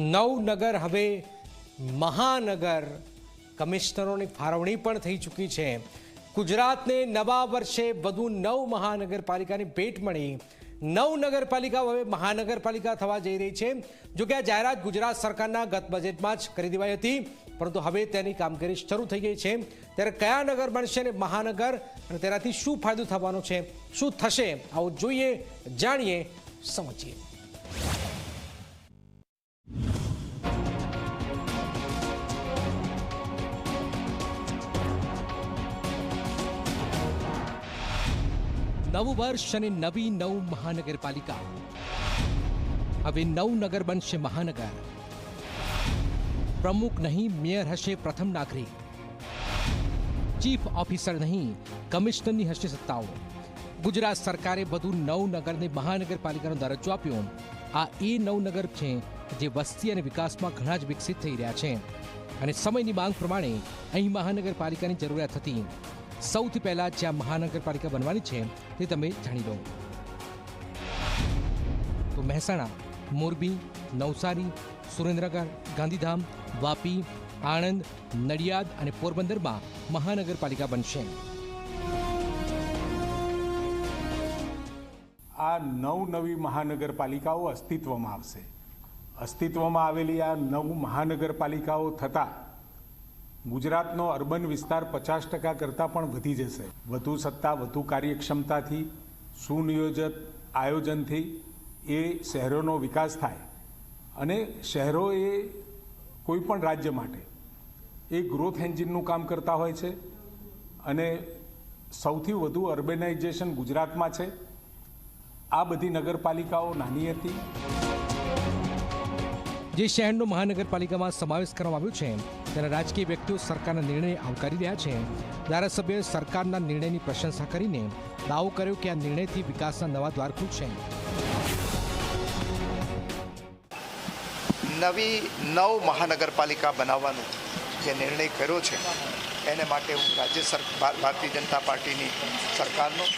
નવનગર હવે મહાનગર. કમિશનરોની ફાળવણી પણ થઈ ચૂકી છે. ગુજરાતને નવા વર્ષે વધુ નવ મહાનગરપાલિકાની ભેટ મળી. નવ નગરપાલિકા હવે મહાનગરપાલિકા થવા જઈ રહી છે. જો કે આ જાહેરાત ગુજરાત સરકારના ગત બજેટમાં જ કરી દેવાઈ હતી. પરંતુ હવે તેની કામગીરી શરૂ થઈ ગઈ છે. ત્યારે કયા નગર બનશે ને મહાનગર અને તેનાથી શું ફાયદો થવાનો છે? શું થશે? આવું જોઈએ, જાણીએ, સમજીએ. નવું વર્ષ અને નવી નવ મહાનગરપાલિકા હવે નવ નગર બનશે મહાનગર પ્રમુખ નહીં મેયર હશે પ્રથમ નાગરિક ચીફ ઓફિસર નહીં કમિશનરની હશે સત્તાઓ ગુજરાત સરકારે વધુ નવ નગરને મહાનગરપાલિકાનો દરજ્જો આપ્યો આ એ નવ નગર છે જે વસ્તી અને વિકાસમાં ઘણા જ વિકસિત થઈ રહ્યા છે અને સમયની માંગ પ્રમાણે અહીં મહાનગરપાલિકાની જરૂરિયાત હતી। સૌથી પહેલા જ્યાં મહાનગરપાલિકા બનવાની છે તે તમે જાણી લો. તો મહેસાણા, મોરબી, નવસારી, સુરેન્દ્રનગર, ગાંધીધામ, વાપી, આણંદ, નડિયાદ અને પોરબંદરમાં મહાનગરપાલિકા બનશે. આ નવ નવી મહાનગરપાલિકાઓ અસ્તિત્વમાં આવશે. અસ્તિત્વમાં આવેલી આ નવ મહાનગરપાલિકાઓ થતાં ગુજરાતનો અર્બન વિસ્તાર પચાસ ટકા કરતાં પણ વધી જશે. વધુ સત્તા, વધુ કાર્યક્ષમતાથી સુનિયોજિત આયોજનથી એ શહેરોનો વિકાસ થાય અને શહેરો એ કોઈ પણ રાજ્ય માટે એ ગ્રોથ એન્જિનનું કામ કરતા હોય છે અને સૌથી વધુ અર્બેનાઇઝેશન ગુજરાતમાં છે. આ બધી નગરપાલિકાઓ નાની હતી. જે શહેરનો મહાનગરપાલિકામાં સમાવેશ કરવામાં આવ્યો છે. તેના રાજકીય વ્યક્તિઓ સરકારના નિર્ણય આવકારી રહ્યા છે. ધારાસભ્યોએ સરકારના નિર્ણયની પ્રશંસા કરીને દાવો કર્યો કે આ નિર્ણયથી વિકાસના નવા દ્વાર ખુલશે નવી નવ મહાનગરપાલિકા બનાવવાનો જે નિર્ણય કર્યો છે, એને માટે હું રાજ્ય સરકાર ભારતીય જનતા પાર્ટીની સરકારનો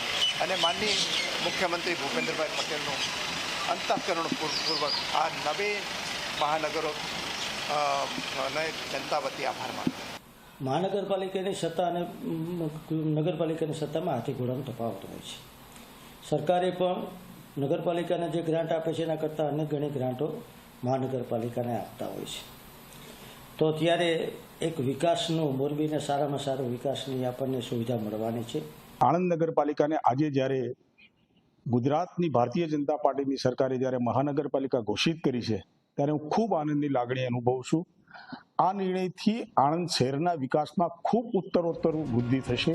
અને માનની મુખ્યમંત્રી ભૂપેન્દ્રભાઈ પટેલનો અંતઃકરણપૂર્વક આ નવે મહાનગરો અ, ને જનતા વતી આભાર માનું મહાનગરપાલિકાની સત્તા અને નગરપાલિકાની સત્તામાં હાથી ઘોડાનો તફાવત હોય છે. સરકારે પણ નગરપાલિકાને જે ગ્રાન્ટ આપે છે એના કરતાં અનેક ઘણી ગ્રાન્ટો મહાનગરપાલિકાને આપતા હોય છે. તો ત્યારે એક વિકાસનું મોરબીને સારામાં સારો વિકાસની આપણને સુવિધા મળવાની છે. આણંદ નગરપાલિકાને આજે જ્યારે ગુજરાતની ભારતીય જનતા પાર્ટીની સરકારે જ્યારે મહાનગરપાલિકા ઘોષિત કરી છે ત્યારે હું ખૂબ આનંદની લાગણી અનુભવું છું. આ નિર્ણયથી આણંદ શહેરના વિકાસમાં ખૂબ ઉત્તરોત્તર વૃદ્ધિ થશે.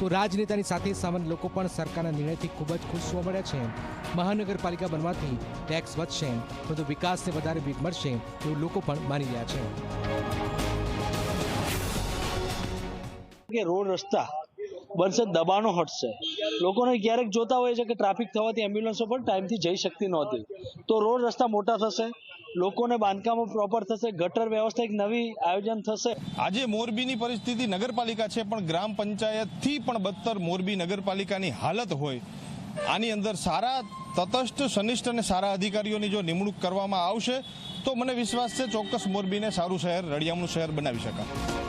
તો રાજનેતાની સાથે સામાન્ય લોકો પણ સરકારના નિર્ણયથી ખૂબ જ ખુશ જોવા મળ્યા છે. મહાનગરપાલિકા બનવાથી ટેક્સ વધશે પરંતુ વિકાસને વધારે વેગ મળશે એવું લોકો પણ માની રહ્યા છે. કે રોડ રસ્તા બનશે દબાણો હટશે. લોકોને ક્યારેક જોતા હોય છે કે ટ્રાફિક થવાથી એમ્બ્યુલન્સો પણ ટાઈમથી જઈ શકતી નહોતી. તો રોડ રસ્તા મોટા થશે, લોકોને બાંધકામો પ્રોપર થશે, ગટર વ્યવસ્થા એક નવી આયોજન થશે. આજે મોરબીની પરિસ્થિતિ નગરપાલિકા છે, પણ ગ્રામ પંચાયતથી પણ બદતર મોરબી નગરપાલિકાની હાલત હોય. આની અંદર સારા તટસ્થ, સનિષ્ઠ અને સારા અધિકારીઓની જો નિમણૂક કરવામાં આવશે, તો મને વિશ્વાસ છે ચોક્કસ મોરબીને સારું શહેર, રળિયામણું શહેર બનાવી શકાય.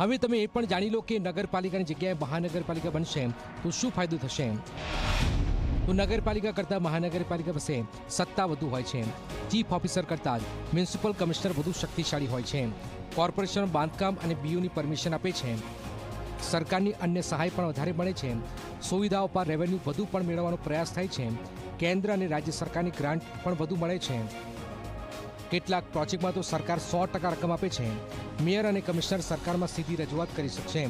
હવે તમે એ પણ જાણી લો કે નગરપાલિકાની જગ્યાએ મહાનગરપાલિકા બનશે. તો શું ફાયદો થશે? તો નગરપાલિકા કરતાં મહાનગરપાલિકા પાસે સત્તા વધુ હોય છે. ચીફ ઓફિસર કરતાં મ્યુનિસિપલ કમિશનર વધુ શક્તિશાળી હોય છે. કોર્પોરેશન બાંધકામ અને બીયુની પરમિશન આપે છે. સરકારની અન્ય સહાય પણ વધારે મળે છે. સુવિધાઓ પર રેવન્યુ વધુ પણ મેળવવાનો પ્રયાસ થાય છે. કેન્દ્ર અને રાજ્ય સરકારની ગ્રાન્ટ પણ વધુ મળે છે. કેટલાક પ્રોજેક્ટમાં તો સરકાર સો ટકા રકમ આપે છે. મેયર અને કમિશનર સરકારમાં સીધી રજૂઆત કરી શકશે.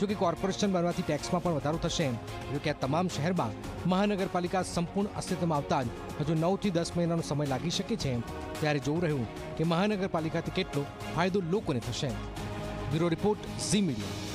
જોકે કોર્પોરેશન બનવાથી ટેક્સમાં પણ વધારો થશે. જો કે આ તમામ શહેરમાં મહાનગરપાલિકા સંપૂર્ણ અસ્તિત્વમાં આવતા જ હજુ નવથી દસ મહિનાનો સમય લાગી શકે છે. ત્યારે જોવું રહ્યું કે મહાનગરપાલિકાથી કેટલો ફાયદો લોકોને થશે. Bureau report Zee Media.